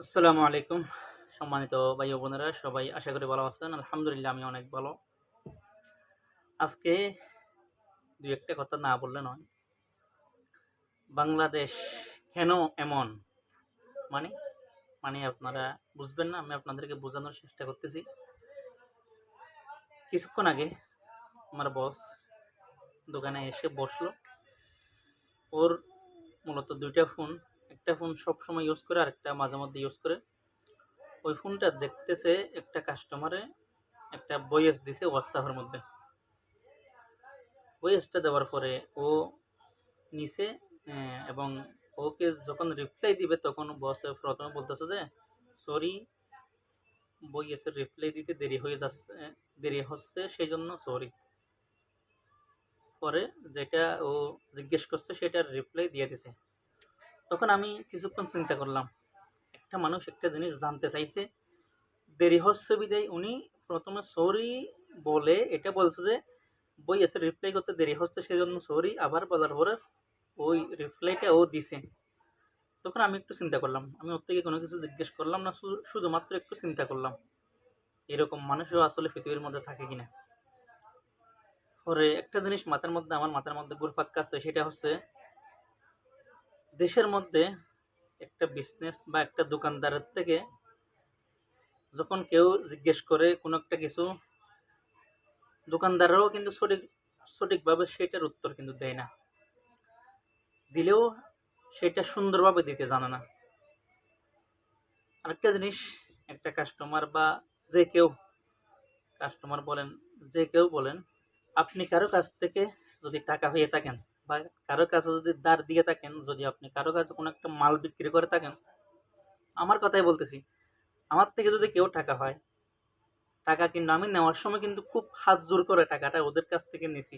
আসসালামু আলাইকুম, সম্মানিত ভাই ও বোনেরা, সবাই আশা করি ভালো আছেন। আলহামদুলিল্লাহ, আমি অনেক ভালো। আজকে দুই একটা কথা না বললে নয়। বাংলাদেশ কেন এমন? মানে মানে আপনারা বুঝবেন না, আমি আপনাদেরকে বোঝানোর চেষ্টা করতেছি। কিছুক্ষণ আগে আমার বস দোকানে এসে বসল। ওর মূলত দুইটা ফোন। একটা ফোন সব সময় ইউজ করে আর একটা মাঝে মধ্যে ইউজ করে। ওই ফোনটা দেখতেছে একটা কাস্টমারে একটা বয়েস দিছে হোয়াটসঅ্যাপের মধ্যে। বয়েসটা দেওয়ার পরে ও আহ, এবং ওকে যখন রিপ্লাই দিবে তখন বস প্রথমে বলতেছে যে সরি বইয়েসের রিপ্লাই দিতে দেরি হয়ে যাচ্ছে দেরি হচ্ছে সেই জন্য সরি পরে যেটা ও জিজ্ঞেস করছে সেটার রিপ্লাই দিয়ে দিছে। তখন আমি কিছুক্ষণ চিন্তা করলাম, একটা মানুষ একটা জিনিস জানতে চাইছে। দেরি হচ্ছে বিদায়। উনি প্রথমে সরি বলে এটা বলছে যে, বই এসে রিপ্লাই করতে দেরি হচ্ছে সেই জন্য সরি। আবার বলার পরে ওই রিপ্লাইটা ও দিছে। তখন আমি একটু চিন্তা করলাম। আমি ওর থেকে কোনো কিছু জিজ্ঞেস করলাম না শুধুমাত্র একটু চিন্তা করলাম, এরকম মানুষও আসলে পৃথিবীর মধ্যে থাকে কিনা। পরে একটা জিনিস মাথার মধ্যে, আমার মাথার মধ্যে ঘুরপাক কাছে সেটা হচ্ছে দেশের মধ্যে একটা বিজনেস বা একটা দোকানদারের থেকে যখন কেউ জিজ্ঞেস করে কোনো একটা কিছু, দোকানদাররাও কিন্তু সঠিক, সঠিকভাবে সেটার উত্তর কিন্তু দেয় না। দিলেও সেটা সুন্দরভাবে দিতে জানে না। আরেকটা জিনিস, একটা কাস্টমার বা যে কেউ কাস্টমার বলেন, যে কেউ বলেন, আপনি কারও কাছ থেকে যদি টাকা হয়ে থাকেন বা কারও কাছে যদি দাঁড় দিয়ে থাকেন, যদি আপনি কারও কাছে কোনো একটা মাল বিক্রি করে থাকেন, আমার কথাই বলতেছি, আমার থেকে যদি কেউ টাকা হয়, টাকা কিন্তু আমি নেওয়ার সময় কিন্তু খুব হাত জোর করে টাকাটা ওদের কাছ থেকে নিছি।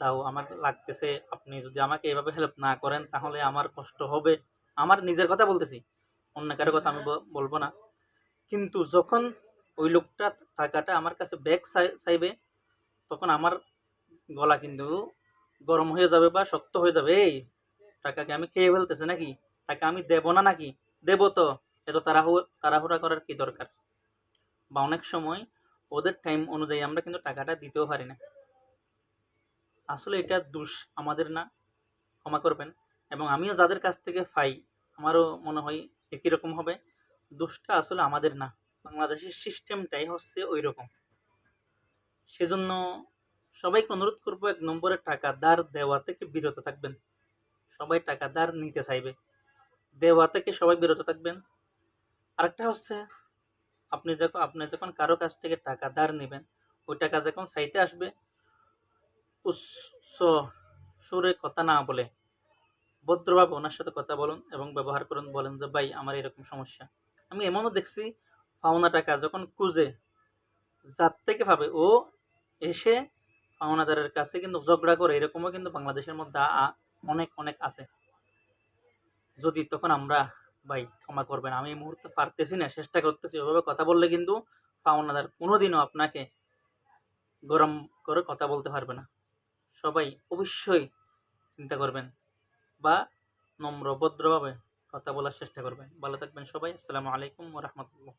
দাও, আমার লাগতেছে, আপনি যদি আমাকে এভাবে হেল্প না করেন, তাহলে আমার কষ্ট হবে। আমার নিজের কথা বলতেছি, অন্য কারও কথা আমি বলব না। কিন্তু যখন ওই লোকটা টাকাটা আমার কাছে ব্যাগ চাইবে, তখন আমার গলা কিন্তু গরম হয়ে যাবে বা শক্ত হয়ে যাবে, এই টাকাকে আমি খেয়ে ফেলতেছে নাকি? টাকা আমি দেব না নাকি? দেব তো। এত তাড়াহুড়া তাড়াহুড়া করার কি দরকার? বা অনেক সময় ওদের টাইম অনুযায়ী আমরা কিন্তু টাকাটা দিতেও পারি না। আসলে এটা দোষ আমাদের না। ক্ষমা করবেন। এবং আমিও যাদের কাছ থেকে পাই, আমারও মনে হয় একই রকম হবে। দোষটা আসলে আমাদের না। বাংলাদেশের সিস্টেমটাই হচ্ছে ওই রকম সেজন্য সবাইকে অনুরোধ করব এক নম্বরে টাকা ধার দেওয়া থেকে বিরত থাকবেন। সবাই টাকা ধার নিতে চাইবে। দেওয়া থেকে সবাই বিরত থাকবেন। আরেকটা হচ্ছে, আপনি যখন আপনি যখন কারও কাছ থেকে টাকা ধার নেবেন, ওই টাকা যখন চাইতে আসবে উচ্চ সুরে কথা না বলে ভদ্রভাবে ওনার সাথে কথা বলুন এবং ব্যবহার করুন, বলেন যে, ভাই, আমার এরকম সমস্যা। আমি এমনও দেখছি, পাওনা টাকা যখন খুঁজে, যার থেকে পাবে ও এসে পাওনাদারের কাছে কিন্তু ঝগড়া করে, এরকমও কিন্তু বাংলাদেশের মধ্যে অনেক অনেক আছে। যদি তখন আমরা, ভাই, ক্ষমা করবেন, আমি এই মুহূর্তে পারতেছি না, চেষ্টা করতেছি ওভাবে কথা বললে কিন্তু পাওনাদার কোনোদিনও আপনাকে গরম করে কথা বলতে পারবে না। সবাই অবশ্যই চিন্তা করবেন বা নম্র, ভদ্রভাবে কথা বলার চেষ্টা করবেন। ভালো থাকবেন সবাই, আসসালামু আলাইকুম রহমতুল্লাহ।